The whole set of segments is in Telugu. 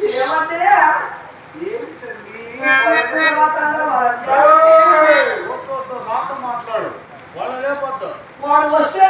ఏమంటే? మాట్లాడు. వాళ్ళ లేపొద్దు. వాడు వస్తే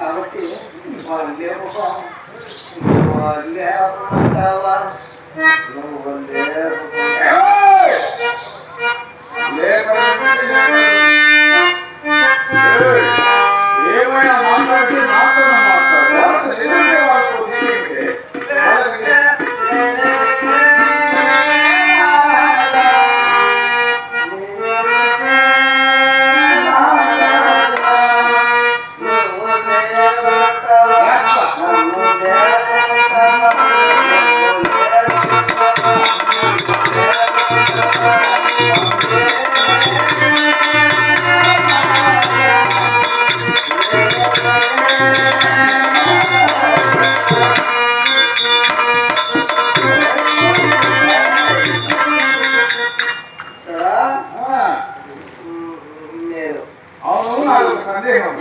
కాబట్టి వాళ్ళు లేవుగా వాళ్ళు లేకుండా నువ్వు లేకుండా ఏమైనా మాట్లాడితే నాతో మాట్లాడు వాళ్ళతో నిజంగా అవును నాకు సందేహం.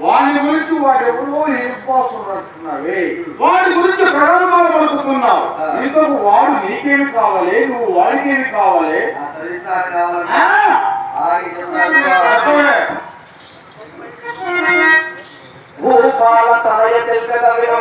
వాని గురించి వాడెవరో ఏర్పాటున్నట్టున్నావే వాడి గురించి ప్రగల్భాలు పలుకుతున్నావు. ఆ. ఇంతకు వాడు నీకేమి కావాలి? నువ్వు వాడికేమి కావాలి. భూపాల తనయ తెలుగలవినో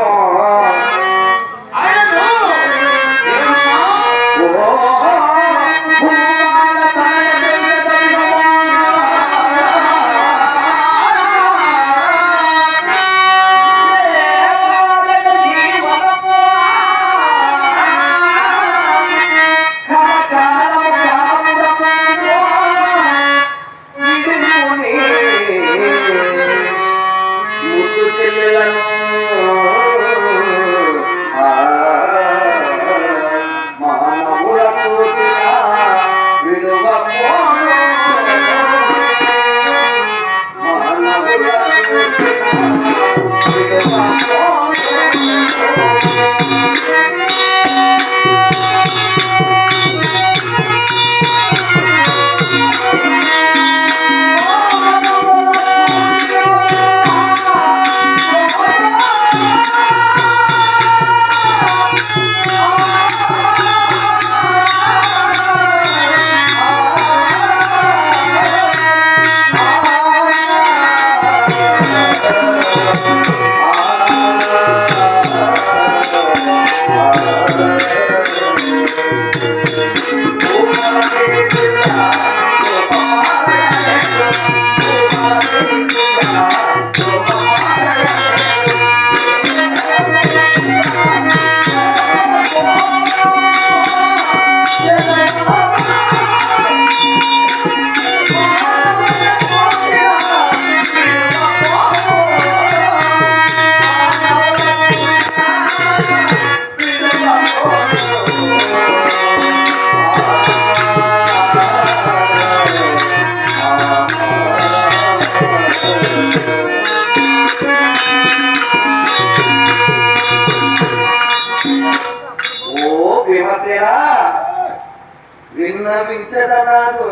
విన్నవించదనాదు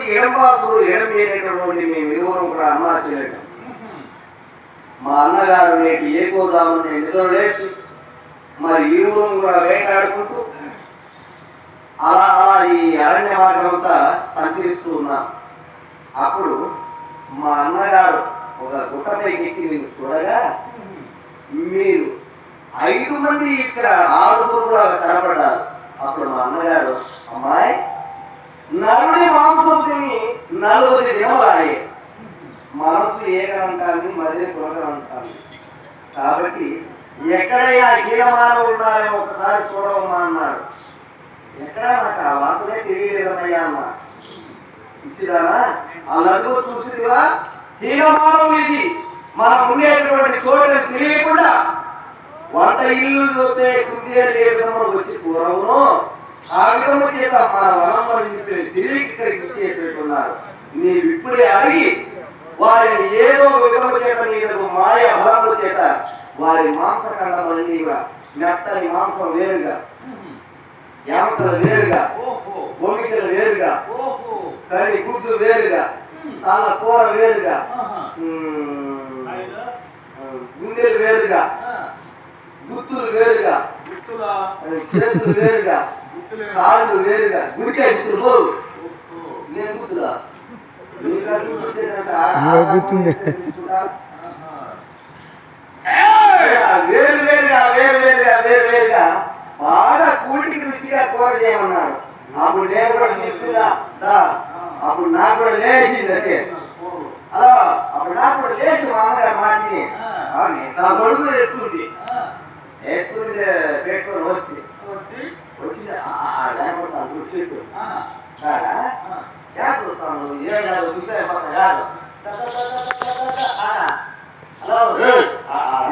ఉండేటువంటి ఎడంబాసుడు ఎడం ఏరేటటువంటి మేము కూడా అన్నా మా అన్నగారు నేటి ఏకోదామని నిద్ర లేచి మరి ఇరువురు కూడా వేటాడుకుంటూ అలా అలా ఈ అరణ్య మార్గం అంతా సంచరిస్తూ ఉన్నాం అప్పుడు మా అన్నగారు ఒక గుట్టపై ఎక్కి నేను చూడగా మీరు ఐదు మంది ఇక్కడ ఆరుగురు కూడా కనపడ్డారు. అప్పుడు మా అన్నగారు అమ్మాయి నరుడు నలభై నలుగురి మనసు ఏ గ్రంథాన్ని మధ్య కొనగలంటాను కాబట్టి ఎక్కడైనా హీనమానం ఉన్నారని ఒకసారి చూడవమ్మా అన్నాడు. ఎక్కడ నాకు? ఆ వాసనే తెలియలేదన్నయ్యా అన్న ఇచ్చిదానా? ఆ నలుగురు చూసిదివా? హీనమానం ఇది. మనం ఉండేటువంటి చోటుని తెలియకుండా వంట ఇల్లు చూస్తే కుందేలు ఏ విధంగా వచ్చి పూర్వము విధము చేత మన చెప్పి తిరిగి ఇక్కడికి చేసేట్టున్నారు నీవు ఇప్పుడే అడిగి వారిని ఏదో విధము చేత నీకు మాయ బలము చేత వారి మాంసఖండమని మెత్తని మాంసం వేరుగా యామతలు వేరుగా భూమికలు వేరుగా కర్రీ గుడ్డు వేరుగా తల కూర వేరుగా గుండెలు వేరుగా గుత్తులు వేరుగా చేతులు వేరుగా కాళ్ళు వేరుగా గుడికాయ గుర్తులు పోవు నేను గుర్తుంది. వేరు వేరుగా వేరు వేరుగా వేరు వేరుగా బాగా కూటికి రుచిగా కూర చేయమన్నాడు. అప్పుడు నేను కూడా తీసుకున్నా దా. అప్పుడు నాకు కూడా లేచింది అంటే అలా అప్పుడు నాకు కూడా లేచి మా అమ్మగారు మాటిని. ఆగి, నా కొడుకు ఎత్తుంది. ఎత్తుంది పెట్టుకొని వస్తే వచ్చింది ఆ, ఆ, లేకపోతే ఆ రుచి కాడా యాడ్ చూస్తాను ఏం కాదు చూసే కాదు హలో